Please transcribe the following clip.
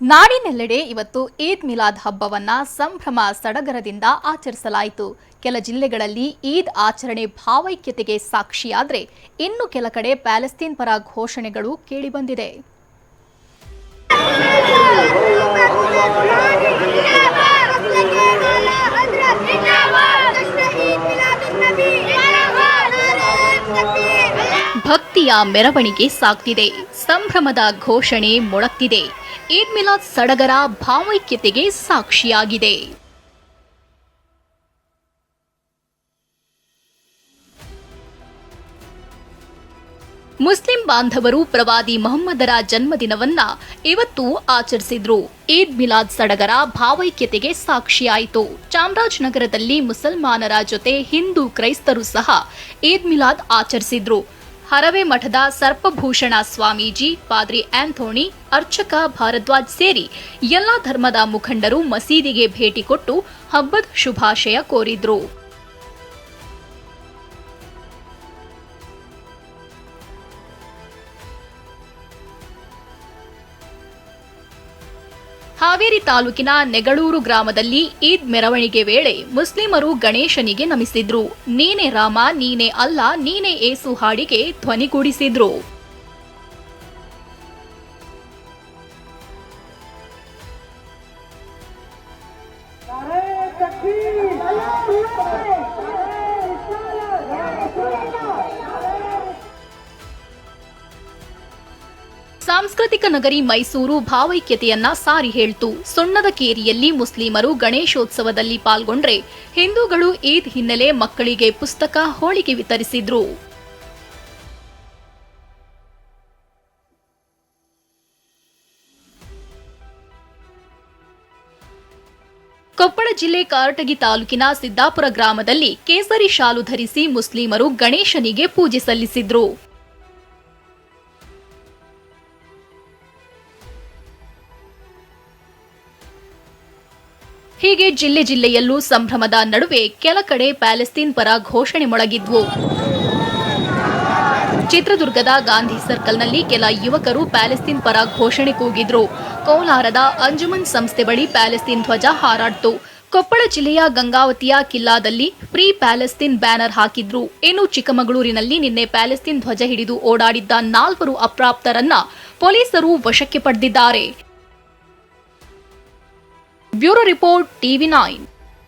ನಾಡಿನೆಲ್ಲೆಡೆ ಇವತ್ತು ಈದ್ ಮಿಲಾದ್ ಹಬ್ಬವನ್ನ ಸಂಭ್ರಮ ಸಡಗರದಿಂದ ಆಚರಿಸಲಾಯಿತು. ಕೆಲ ಜಿಲ್ಲೆಗಳಲ್ಲಿ ಈದ್ ಆಚರಣೆ ಭಾವೈಕ್ಯತೆಗೆ ಸಾಕ್ಷಿಯಾದರೆ ಇನ್ನು ಕೆಲ ಕಡೆ ಪ್ಯಾಲೆಸ್ತೀನ್ ಪರ ಘೋಷಣೆಗಳು ಕೇಳಿಬಂದಿದೆ ಭಕ್ತಿಯ ಮೆರವಣಿಗೆ ಸಾಗ್ತಿದೆ. ಸಂಭ್ರಮದ ಘೋಷಣೆ ಮೊಳಗ್ತಿದೆ. ಈದ್ ಮಿಲಾದ್ ಸಡಗರ ಭಾವೈಕ್ಯತೆಗೆ ಸಾಕ್ಷಿಯಾಗಿದೆ. ಮುಸ್ಲಿಂ ಬಾಂಧವರು ಪ್ರವಾದಿ ಮೊಹಮ್ಮದರ ಜನ್ಮದಿನವನ್ನ ಇವತ್ತು ಆಚರಿಸಿದ್ರು. ಈದ್ ಮಿಲಾದ್ ಸಡಗರ ಭಾವೈಕ್ಯತೆಗೆ ಸಾಕ್ಷಿಯಾಯಿತು. ಚಾಮರಾಜನಗರದಲ್ಲಿ ಮುಸಲ್ಮಾನರ ಜೊತೆ ಹಿಂದೂ ಕ್ರೈಸ್ತರು ಸಹ ಈದ್ ಮಿಲಾದ್ ಆಚರಿಸಿದ್ರು. ಹರವೆ ಮಠದ ಸರ್ಪಭೂಷಣ ಸ್ವಾಮೀಜಿ, ಪಾದ್ರಿ ಆಂಥೋಣಿ, ಅರ್ಚಕ ಭಾರದ್ವಾಜ್ ಸೇರಿ ಎಲ್ಲಾ ಧರ್ಮದ ಮುಖಂಡರು ಮಸೀದಿಗೆ ಭೇಟಿ ಕೊಟ್ಟು ಹಬ್ಬದ ಶುಭಾಶಯ ಕೋರಿದ್ರು. ಹಾವೇರಿ ತಾಲೂಕಿನ ನೆಗಳೂರು ಗ್ರಾಮದಲ್ಲಿ ಈದ್ ಮೆರವಣಿಗೆ ವೇಳೆ ಮುಸ್ಲಿಮರು ಗಣೇಶನಿಗೆ ನಮಿಸಿದ್ರು. ನೀನೆ ರಾಮ, ನೀನೆ ಅಲ್ಲ, ನೀನೆ ಏಸು ಹಾಡಿಗೆ ಧ್ವನಿಗೂಡಿಸಿದ್ರು ಸಾಂಸ್ಕೃತಿಕ ನಗರಿ ಮೈಸೂರು ಭಾವೈಕ್ಯತೆಯನ್ನ ಸಾರಿ ಹೇಳ್ತು. ಸುಣ್ಣದ ಕೇರಿಯಲ್ಲಿ ಮುಸ್ಲಿಮರು ಗಣೇಶೋತ್ಸವದಲ್ಲಿ ಪಾಲ್ಗೊಂಡ್ರೆ ಹಿಂದೂಗಳು ಈದ್ ಹಿನ್ನೆಲೆ ಮಕ್ಕಳಿಗೆ ಪುಸ್ತಕ, ಹೋಳಿಗೆ ವಿತರಿಸಿದ್ರು. ಕೊಪ್ಪಳ ಜಿಲ್ಲೆ ಕಾರಟಗಿ ತಾಲೂಕಿನ ಸಿದ್ದಾಪುರ ಗ್ರಾಮದಲ್ಲಿ ಕೇಸರಿ ಶಾಲು ಧರಿಸಿ ಮುಸ್ಲಿಮರು ಗಣೇಶನಿಗೆ ಪೂಜೆ ಸಲ್ಲಿಸಿದ್ರು. ಹೀಗೆ ಜಿಲ್ಲೆ ಜಿಲ್ಲೆಯಲ್ಲೂ ಸಂಭ್ರಮದ ನಡುವೆ ಕೆಲ ಕಡೆ ಪ್ಯಾಲೆಸ್ತೀನ್ ಪರ ಘೋಷಣೆ ಮೊಳಗಿದ್ವು ಚಿತ್ರದುರ್ಗದ ಗಾಂಧಿ ಸರ್ಕಲ್ನಲ್ಲಿ ಕೆಲ ಯುವಕರು ಪ್ಯಾಲೆಸ್ತೀನ್ ಪರ ಘೋಷಣೆ ಕೂಗಿದ್ರು. ಕೋಲಾರದ ಅಂಜುಮನ್ ಸಂಸ್ಥೆ ಬಳಿ ಪ್ಯಾಲೆಸ್ತೀನ್ ಧ್ವಜ ಹಾರಾಡ್ತು. ಕೊಪ್ಪಳ ಜಿಲ್ಲೆಯ ಗಂಗಾವತಿಯ ಕಿಲ್ಲಾದಲ್ಲಿ ಫ್ರೀ ಪ್ಯಾಲೆಸ್ತೀನ್ ಬ್ಯಾನರ್ ಹಾಕಿದ್ರು. ಇನ್ನು ಚಿಕ್ಕಮಗಳೂರಿನಲ್ಲಿ ನಿನ್ನೆ ಪ್ಯಾಲೆಸ್ತೀನ್ ಧ್ವಜ ಹಿಡಿದು ಓಡಾಡಿದ್ದ ನಾಲ್ವರು ಅಪ್ರಾಪ್ತರನ್ನ ಪೊಲೀಸರು ವಶಕ್ಕೆ ಪಡೆದಿದ್ದಾರೆ. Bureau report TV nine.